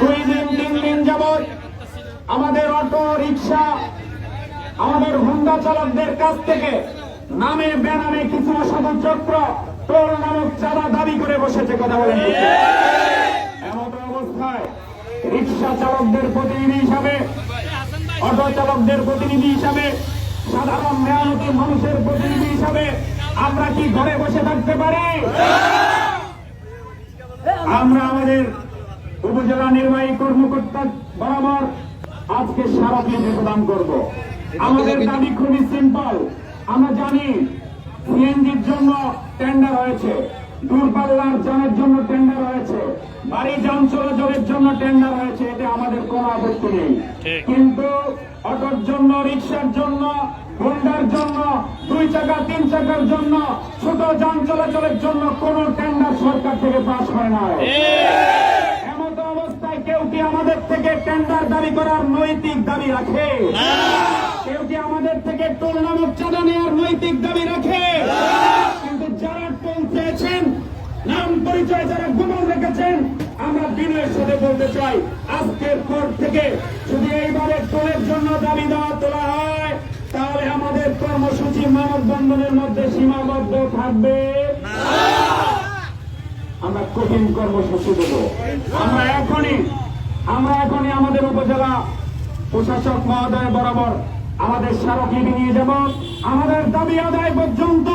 দুই দিন, তিন দিন যাবৎ আমাদের অটো রিক্সা, আমাদের হুন্ডা চালকদের কাছ থেকে নামে বেনামে কিছু অসাধু চক্র, টোল নামক চাঁদা দাবি করে বসেছে কথা বলেন। অবস্থায় রিক্সা চালকদের প্রতিনিধি হিসাবে, অটো চালকদের প্রতিনিধি হিসাবে, সাধারণ মেহনতি মানুষের প্রতিনিধি হিসাবে আমরা কি ঘরে বসে থাকতে পারি? আমরা আমাদের উপজেলা নির্বাহী কর্মকর্তা বরাবর আজকে স্মারকলিপি প্রদান করব। আমাদের দাবি খুবই সিম্পল আমরা জানি সিএনজির জন্য টেন্ডার হয়েছে। দূরপাল্লার যানের জন্য টেন্ডার হয়েছে। বাড়ি যান চলাচলের জন্য টেন্ডার হয়েছে এতে আমাদের কোনো আপত্তি নেই। কিন্তু অটোর জন্য রিক্সার জন্য হোন্ডার জন্য দুই চাকা তিন চাকার জন্য ছোট যান চলাচলের জন্য কোন টেন্ডার সরকার থেকে পাস হয় না এমত অবস্থায় কেউ কি আমাদের থেকে টেন্ডার দাবি করার নৈতিক দাবি রাখে। কেউ কি আমাদের থেকে টোল নামক চাঁদা নেওয়ার নৈতিক দাবি রাখে? কিন্তু যারা টোল চেয়েছেন নাম পরিচয় যারা গোপন রেখেছেন, আমরা বিনয়ের সাথে বলতে চাই, আজকের পর থেকে যদি এইবারে টোলের জন্য দাবি দেওয়া তোলা হয়, তাহলে আমাদের কর্মসূচি মানববন্ধনের মধ্যে সীমাবদ্ধ থাকবে। আমরা কঠিন কর্মসূচি দেব। আমরা এখনই আমরা এখনই আমাদের উপজেলা প্রশাসক মহোদয় বরাবর আমাদের স্মারকলিপি নিয়ে যাব। আমাদের দাবি আদায় পর্যন্ত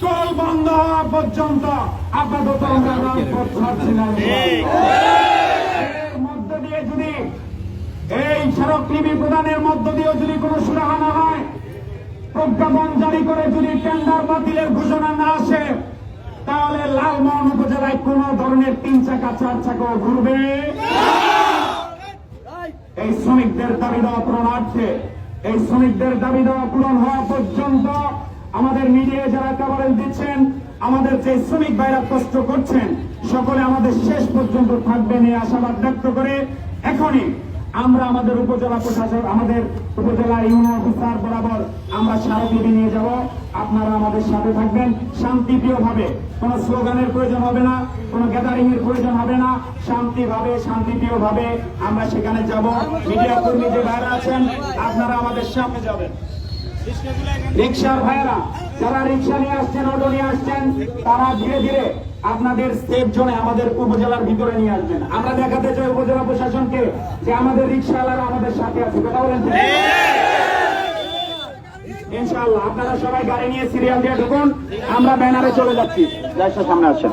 টোল বন্ধ হওয়া পর্যন্ত আপাতত আমরা রাজপথ ছাড়ছি না। মধ্য দিয়ে যদি এই স্মারকলিপি প্রদানের মধ্য দিয়ে যদি কোনো সুরাহা না হয়, প্রজ্ঞাপন জারি করে যদি টেন্ডার বাতিলের ঘোষণা না আসে, তাহলে লালমোহন উপজেলায় কোন ধরনের তিন চাকা, চার চাকাও ঘুরবে। এই শ্রমিকদের দাবি দেওয়া পূরণার্থে এই শ্রমিকদের দাবি দেওয়া পূরণ হওয়া পর্যন্ত আমাদের মিডিয়ায় যারা কভারেজ দিচ্ছেন, আমাদের যে শ্রমিক ভাইরা কষ্ট করছেন, সকলে আমাদের শেষ পর্যন্ত থাকবেন এই আশাবাদ ব্যক্ত করে এখনই আমরা আমাদের উপজেলা প্রশাসক, আমাদের উপজেলা ইউনিয়ন অফিসার বরাবর আমরা স্মারকলিপি নিয়ে যাব। আপনারা আমাদের সাথে থাকবেন শান্তিপ্রিয় ভাবে কোনো স্লোগানের প্রয়োজন হবে না। কোনো গ্যাদারিং এর প্রয়োজন হবে না। শান্তিভাবে শান্তিপ্রিয় ভাবে আমরা সেখানে যাব। মিডিয়া কর্মী যে ভাইরা আছেন, আপনারা আমাদের সামনে যাবেন। রিক্সার ভাইরা, যারা রিক্সা নিয়ে আসছেন, অটো নিয়ে আসছেন, তারা ধীরে ধীরে আপনাদের সেফ জোনে আমাদের উপজেলার ভিতরে নিয়ে আসবেন। আমরা দেখাতে চাই উপজেলা প্রশাসনকে যে আমাদের রিক্সাওয়ালারা আমাদের সাথে আছে। কথা বলেন ইনশাআল্লাহ, আপনারা সবাই গাড়ি নিয়ে সিরিয়াল দিয়ে ঢুকুন, আমরা ব্যানারে চলে যাচ্ছি। সামনে আসছেন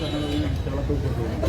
ചെളപ്പിച്ചിട്ടുണ്ട്